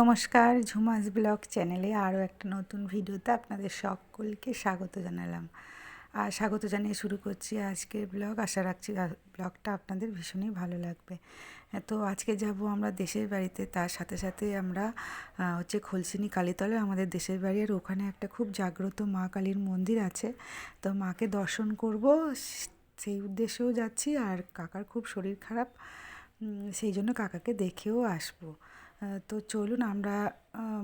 নমস্কার, ঝুমাস ব্লগ চ্যানেলে আরও একটা নতুন ভিডিওতে আপনাদের সকলকে স্বাগত জানালাম। আর স্বাগত জানিয়ে শুরু করছি আজকের ব্লগ। আশা রাখছি ব্লগটা আপনাদের ভীষণই ভালো লাগবে। তো আজকে যাব আমরা দেশের বাড়িতে। তার সাথে সাথে আমরা হচ্ছে খলসিনি কালীতলা আমাদের দেশের বাড়ি। আর ওখানে একটা খুব জাগ্রত মা কালীর মন্দির আছে। তো মাকে দর্শন করব, সেই উদ্দেশ্যেও যাচ্ছি। আর কাকার খুব শরীর খারাপ সেই জন্য কাকাকে দেখেও আসব। তো চলুন আমরা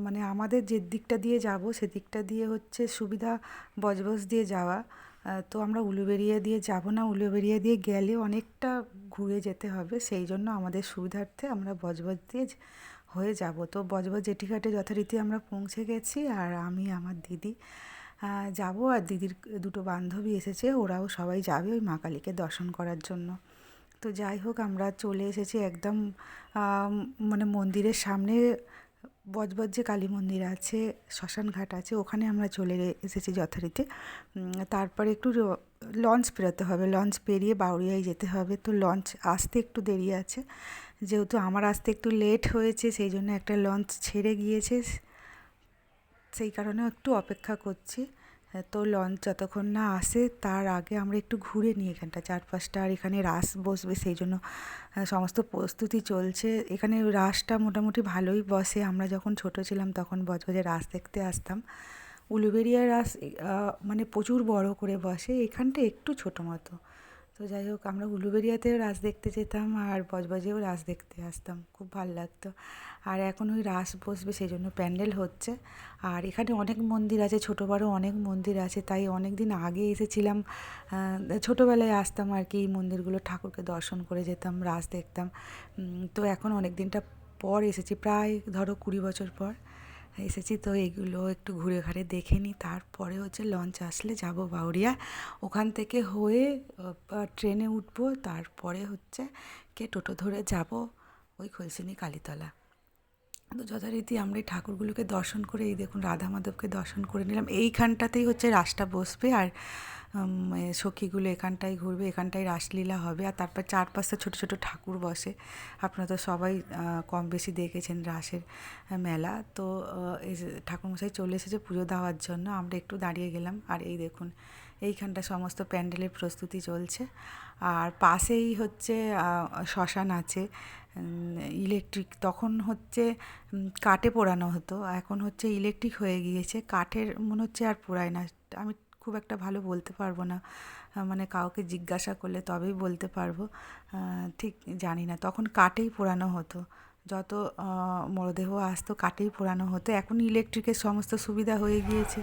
মানে আমাদের যে দিকটা দিয়ে যাব সেদিকটা দিয়ে হচ্ছে সুবিধা, বজবজ দিয়ে যাওয়া। তো আমরা উলুবেরিয়া দিয়ে যাব না উলুবেরিয়া দিয়ে গেলে অনেকটা ঘুরে যেতে হবে, সেই জন্য আমাদের সুবিধার্থে আমরা বজবজ দিয়ে হয়ে যাব। তো বজবজ জেটিঘাটে যথারীতি আমরা পৌঁছে গেছি আর আমি, আমার দিদি যাব আর দিদির দুটো বান্ধবী এসেছে, ওরাও সবাই যাবে ওই মা কালীকে দর্শন করার জন্য। তো যাই হোক, আমরা চলে এসেছি একদম মানে মন্দিরের সামনে বজবজ যে কালী মন্দির আছে শ্মশানঘাট আছে, ওখানে আমরা চলে এসেছি যথারীতি। তারপরে একটু লঞ্চ পেরোতে হবে, লঞ্চ পেরিয়ে বাউরিয়ায় যেতে হবে। তো লঞ্চ আসতে একটু দেরি আছে। যেহেতু আমার আসতে একটু লেট হয়েছে, সেই জন্য একটা লঞ্চ ছেড়ে গিয়েছে। সেই কারণে একটু অপেক্ষা করছি। তো লঞ্চ যতক্ষণ না আসে, তার আগে আমরা একটু ঘুরে নিই এখানটা। চারপাশটা আর এখানে রাস বসবে, সেই জন্য সমস্ত প্রস্তুতি চলছে। এখানে রাসটা মোটামুটি ভালোই বসে। আমরা যখন ছোট ছিলাম তখন বজবজে রাস দেখতে আসতাম। উলুবেরিয়া রাস মানে প্রচুর বড় করে বসে। এখানটা একটু ছোটো মতো। তো যাই হোক, আমরা উলুবেরিয়াতেও রাস দেখতে যেতাম আর বজবজেও রাস দেখতে আসতাম, খুব ভালো লাগতো। আর এখন ওই রাস বসবে সেই জন্য প্যান্ডেল হচ্ছে। আর এখানে অনেক মন্দির আছে, ছোটো বড়ো অনেক মন্দির আছে, তাই অনেক দিন আগে এসেছিলাম ছোটোবেলায় আসতাম আর কি এই মন্দিরগুলো, ঠাকুরকে দর্শন করে যেতাম, রাস দেখতাম। তো এখন অনেক দিনটা পর এসেছি, প্রায় ধরো কুড়ি বছর পর। এসেছি তো এগুলো একটু ঘুরে ঘাড়ে দেখে নিই। তারপরে হচ্ছে লঞ্চ আসলে যাব বাউরিয়া ওখান থেকে হয়ে ট্রেনে উঠবো। তারপরে হচ্ছে কে টোটো ধরে যাব ওই খলসিনি কালীতলা। তো যথারীতি আমরা এই ঠাকুরগুলোকে দর্শন করে, এই দেখুন রাধা মাধবকে দর্শন করে নিলাম। এইখানটাতেই হচ্ছে রাসটা বসবে আর সখীগুলো এখানটায় ঘুরবে, এখানটায় রাসলীলা হবে আর তারপর চারপাশে ছোটো ছোটো ঠাকুর বসে। আপনারা তো সবাই কম বেশি দেখেছেন রাসের মেলা। তো ঠাকুরমশাই চলে এসেছে পুজো দেওয়ার জন্য। আমরা একটু দাঁড়িয়ে গেলাম আর এই দেখুন এইখানটা সমস্ত প্যান্ডেলের প্রস্তুতি চলছে। আর পাশেই হচ্ছে শ্মশান আছে। ইলেকট্রিক তখন হচ্ছে কাঠে পোড়ানো হতো। এখন হচ্ছে ইলেকট্রিক হয়ে গিয়েছে। কাঠের মনে হচ্ছে আর পোড়ায় না। আমি খুব একটা ভালো বলতে পারব না। মানে কাউকে জিজ্ঞাসা করলে তবেই বলতে পারব। ঠিক জানি না। তখন কাঠেই পোড়ানো হতো। যত মরদেহ আসতো কাঠেই পোড়ানো হতো। এখন ইলেকট্রিকের সমস্ত সুবিধা হয়ে গিয়েছে।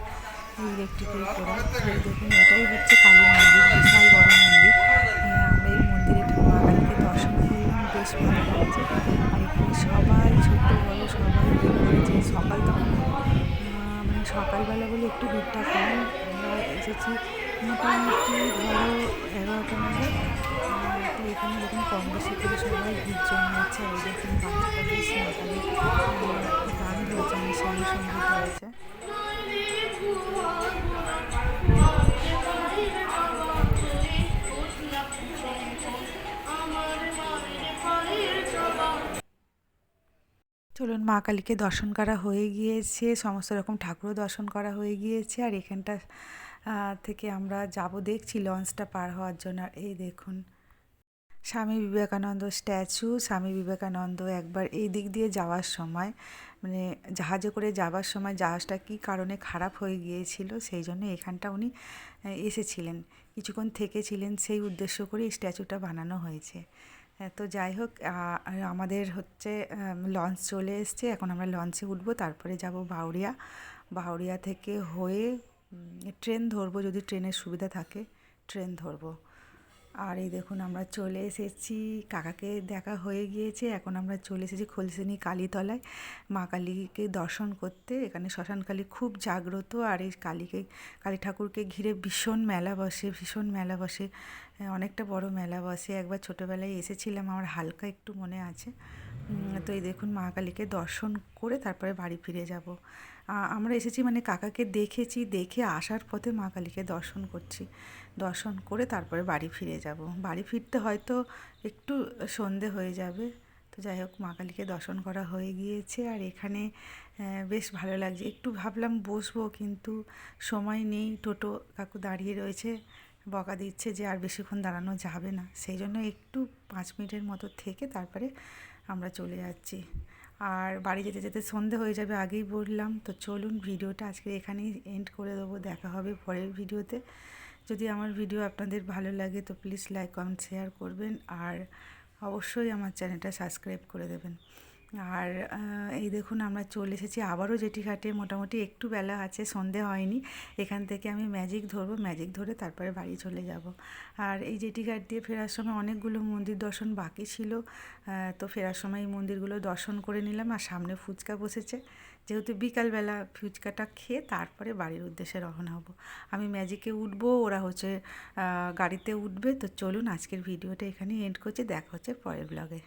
ইলেকট্রিকের পোড়া। দেখুন এটাই হচ্ছে কালী মন্দির বিশাল বড় মন্দির। আহ, আমরা এই মন্দিরে মা কালীকে দর্শন করলাম বেশ ভালো লাগছে। আর এখানে সবাই ছোট বড় সবাই ভিড় করেছে সকাল তখন মানে সকালবেলা বলে একটু ভিড়টা কম। আমরা এসেছি মোটামুটি ধরো এগারোটা নাগাদ। তো এখানে দেখুন কম বেশি করে সবাই ভিড় জমিয়েছে আর দেখুন গান ধরেছে মানে সঙ্গে সংগীত হয়েছে চলুন, মা কালীকে দর্শন করা হয়ে গিয়েছে, সমস্ত রকম ঠাকুরও দর্শন করা হয়ে গিয়েছে, আর এখানটা থেকে আমরা যাব দেখছি, লঞ্চটা পার হওয়ার জন্য। আর এই দেখুন স্বামী বিবেকানন্দ স্ট্যাচু, স্বামী বিবেকানন্দ একবার এই দিক দিয়ে যাওয়ার সময় মানে জাহাজে করে যাওয়ার সময় জাহাজটা কী কারণে খারাপ হয়ে গিয়েছিল সেই জন্য এখানটা উনি এসেছিলেন। কিছুক্ষণ থেকেছিলেন সেই উদ্দেশ্য করে স্ট্যাচুটা বানানো হয়েছে। তো যাই হোক আমাদের হচ্ছে লঞ্চ চলে এসছে। এখন আমরা লঞ্চে উঠবো, তারপরে যাব বাউরিয়া। বাউরিয়া থেকে হয়ে ট্রেন ধরবো যদি ট্রেনের সুবিধা থাকে, ট্রেন ধরবো। আর এই দেখুন, আমরা চলে এসেছি। কাকাকে দেখা হয়ে গিয়েছে। এখন আমরা চলে এসেছি খোলসেনি কালীতলায়। মা কালীকে দর্শন করতে। এখানে শ্মশান কালী খুব জাগ্রত। আর এই কালীকে, কালী ঠাকুরকে ঘিরে ভীষণ মেলা বসে, ভীষণ মেলা বসে। অনেকটা বড় মেলা বসে। একবার ছোটোবেলায় এসেছিলাম। আমার হালকা একটু মনে আছে। তো এই দেখুন মা কালীকে দর্শন করে তারপরে বাড়ি ফিরে যাব। আমরা এসেছি মানে কাকাকে দেখেছি, দেখে আসার পথে মা কালীকে দর্শন করছি। দর্শন করে তারপরে বাড়ি ফিরে যাব। বাড়ি ফিরতে হয়তো একটু সন্ধে হয়ে যাবে। তো যাই হোক, মা কালীকে দর্শন করা হয়ে গিয়েছে আর এখানে বেশ ভালো লাগছে। একটু ভাবলাম বসবো কিন্তু সময় নেই। টোটো কাকু দাঁড়িয়ে রয়েছে, বকা দিচ্ছে যে আর বেশিক্ষণ দাঁড়ানো যাবে না। সেই জন্য একটু পাঁচ মিনিটের মতো থেকে তারপরে আমরা চলে যাচ্ছি। আর বাড়ি যেতে যেতে সন্ধে হয়ে যাবে আগেই বললাম। তো চলুন ভিডিওটা আজকে এখানেই এন্ড করে দেবো। দেখা হবে পরের ভিডিওতে। যদি আমার ভিডিও আপনাদের ভালো লাগে তো প্লিজ লাইক কমেন্ট শেয়ার করবেন। আর অবশ্যই আমার চ্যানেলটা সাবস্ক্রাইব করে দেবেন। আর এই দেখুন আমরা চলে এসেছি আবারও জেটি ঘাটে মোটামুটি একটু বেলা আছে, সন্ধে হয়নি। এখান থেকে আমি ম্যাজিক ধরবো, ম্যাজিক ধরে তারপরে বাড়ি চলে যাব। আর এই জেটি ঘাট দিয়ে ফেরার সময় অনেকগুলো মন্দির দর্শন বাকি ছিল। তো ফেরার সময় এই মন্দিরগুলো দর্শন করে নিলাম আর সামনে ফুচকা বসেছে। যেহেতু বিকালবেলা ফুচকাটা খেয়ে তারপরে বাড়ির উদ্দেশ্যে রওনা হব। আমি ম্যাজিকে উঠবো, ওরা হচ্ছে গাড়িতে উঠবে। তো চলুন আজকের ভিডিওটা এখানেই এন্ড করছি। দেখা হচ্ছে পরের ব্লগে